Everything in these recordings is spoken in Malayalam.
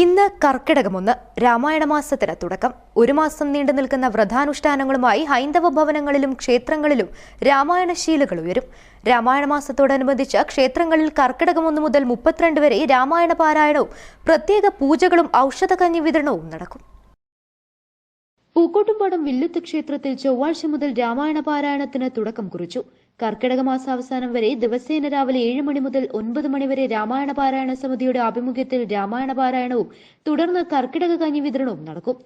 ഇന്ന് കർക്കിടകമൊന്ന് രാമായണ മാസത്തിന് തുടക്കം. ഒരു മാസം നീണ്ടു നിൽക്കുന്ന വ്രതാനുഷ്ഠാനങ്ങളുമായി ഹൈന്ദവ ഭവനങ്ങളിലും ക്ഷേത്രങ്ങളിലും രാമായണ ശീലുകൾ ഉയരും. രാമായണ മാസത്തോടനുബന്ധിച്ച് ക്ഷേത്രങ്ങളിൽ കർക്കിടകം ഒന്ന് മുതൽ മുപ്പത്തിരണ്ട് വരെ രാമായണ പാരായണവും പ്രത്യേക പൂജകളും ഔഷധകഞ്ഞി വിതരണവും നടക്കും. പൂക്കോട്ടുംപാടം വില്ലുത്ത് ക്ഷേത്രത്തിൽ ചൊവ്വാഴ്ച മുതൽ രാമായണ പാരായണത്തിന് തുടക്കം കുറിച്ചു. കർക്കിടക മാസാവസാനം വരെ ദിവസേന രാവിലെ ഏഴ് മണി മുതൽ ഒൻപത് മണിവരെ രാമായണ പാരായണ സമിതിയുടെ ആഭിമുഖ്യത്തിൽ രാമായണ പാരായണവും തുടർന്ന് കർക്കിടക കഞ്ഞി വിതരണവും നടക്കും.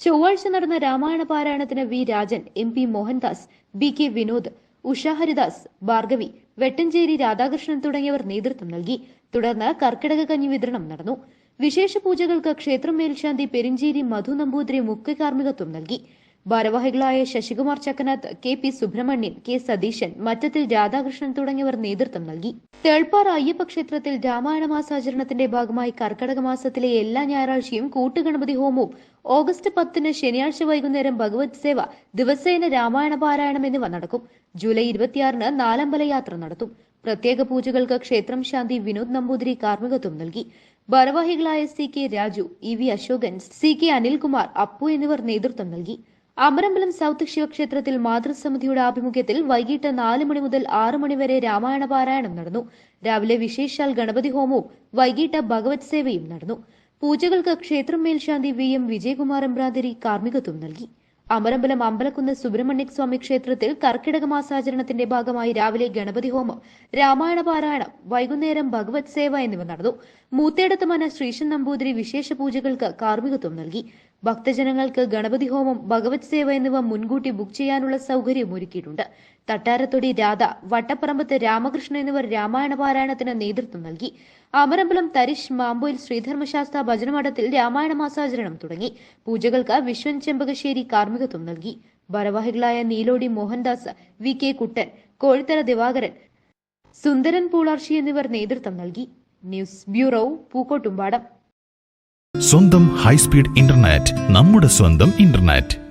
ചൊവ്വാഴ്ച നടന്ന Ramayana പാരായണത്തിന് V Rajan M P Mohandas B K Vinod Usha Haridas Bhargavi Vettanchery Radhakrishnan തുടങ്ങിയവർ നേതൃത്വം നൽകി. തുടർന്ന് കർക്കിടക കഞ്ഞി വിതരണം നടന്നു. വിശേഷ പൂജകൾക്ക് ക്ഷേത്രം മേൽശാന്തി പെരിഞ്ചേരി മധു നമ്പൂതിരി മുഖ്യ കാർമ്മികത്വം നൽകി. ഭാരവാഹികളായ Sasikumar Chakkanath K P Subrahmanyan K Satheesan Mattathil Radhakrishnan തുടങ്ങിയവർ നേതൃത്വം നൽകി. തേൾപ്പാറ അയ്യപ്പ ക്ഷേത്രത്തിൽ രാമായണ മാസാചരണത്തിന്റെ ഭാഗമായി കർക്കടക മാസത്തിലെ എല്ലാ ഞായറാഴ്ചയും കൂട്ടുഗണപതി ഹോമവും ഓഗസ്റ്റ് പത്തിന് ശനിയാഴ്ച വൈകുന്നേരം ഭഗവത് സേവ ദിവസേന രാമായണ പാരായണം എന്നിവ നടക്കും. ജൂലൈ ഇരുപത്തിയാറിന് നാലമ്പല യാത്ര നടത്തും. പ്രത്യേക പൂജകൾക്ക് ക്ഷേത്രം ശാന്തി വിനോദ് നമ്പൂതിരി കാർമ്മികത്വം നൽകി. ഭാരവാഹികളായ C K Raju E V Asokan C K Anilkumar Appu എന്നിവർ നേതൃത്വം നൽകി. അമരമ്പലം സൗത്ത് ശിവക്ഷേത്രത്തിൽ മാതൃസമിതിയുടെ ആഭിമുഖ്യത്തിൽ വൈകിട്ട് നാല് മണി മുതൽ ആറ് മണി വരെ രാമായണ പാരായണം നടന്നു. രാവിലെ വിശേഷാൽ ഗണപതി ഹോമവും വൈകിട്ട് ഭഗവത് സേവയും നടന്നു. പൂജകൾക്ക് ക്ഷേത്രം മേൽശാന്തി വി എം വിജയകുമാർ എംബ്രാതിരി കാർമ്മികത്വം നൽകി. അമരമ്പലം അമ്പലക്കുന്ന് സുബ്രഹ്മണ്യസ്വാമി ക്ഷേത്രത്തിൽ കർക്കിടക മാസാചരണത്തിന്റെ ഭാഗമായി രാവിലെ ഗണപതി ഹോമം രാമായണ പാരായണം വൈകുന്നേരം ഭഗവത് സേവ എന്നിവ നടന്നു. മൂത്തേടത്ത് മന ശ്രീശൻ നമ്പൂതിരി വിശേഷ പൂജകൾക്ക് കാർമ്മികത്വം നൽകി. ഭക്തജനങ്ങൾക്ക് ഗണപതി ഹോമം ഭഗവത് സേവ എന്നിവ മുൻകൂട്ടി ബുക്ക് ചെയ്യാനുള്ള സൗകര്യം ഒരുക്കിയിട്ടുണ്ട് തട്ടാരത്തൊടി രാധ വട്ടപ്പറമ്പത്ത് രാമകൃഷ്ണൻ എന്നിവർ രാമായണ പാരായണത്തിന് നേതൃത്വം നൽകി. അമരമ്പലം തരിശ് മാമ്പോയിൽ ശ്രീധർമ്മശാസ്ത്ര ഭജനമഠത്തിൽ രാമായണ മാസാചരണം തുടങ്ങി. പൂജകൾക്ക് വിശ്വൻ ചെമ്പകശ്ശേരി കാർമ്മികത്വം നൽകി. ഭാരവാഹികളായ നീലോടി മോഹൻദാസ് വി കെ കുട്ടൻ കോഴിത്തല ദിവാകരൻ സുന്ദരൻ പൂളാർഷി എന്നിവർ നേതൃത്വം നൽകി. News bureau Pookkottumpadam. സ്വന്തം ഹൈസ്പീഡ് ഇന്റർനെറ്റ് നമ്മുടെ സ്വന്തം ഇന്റർനെറ്റ്.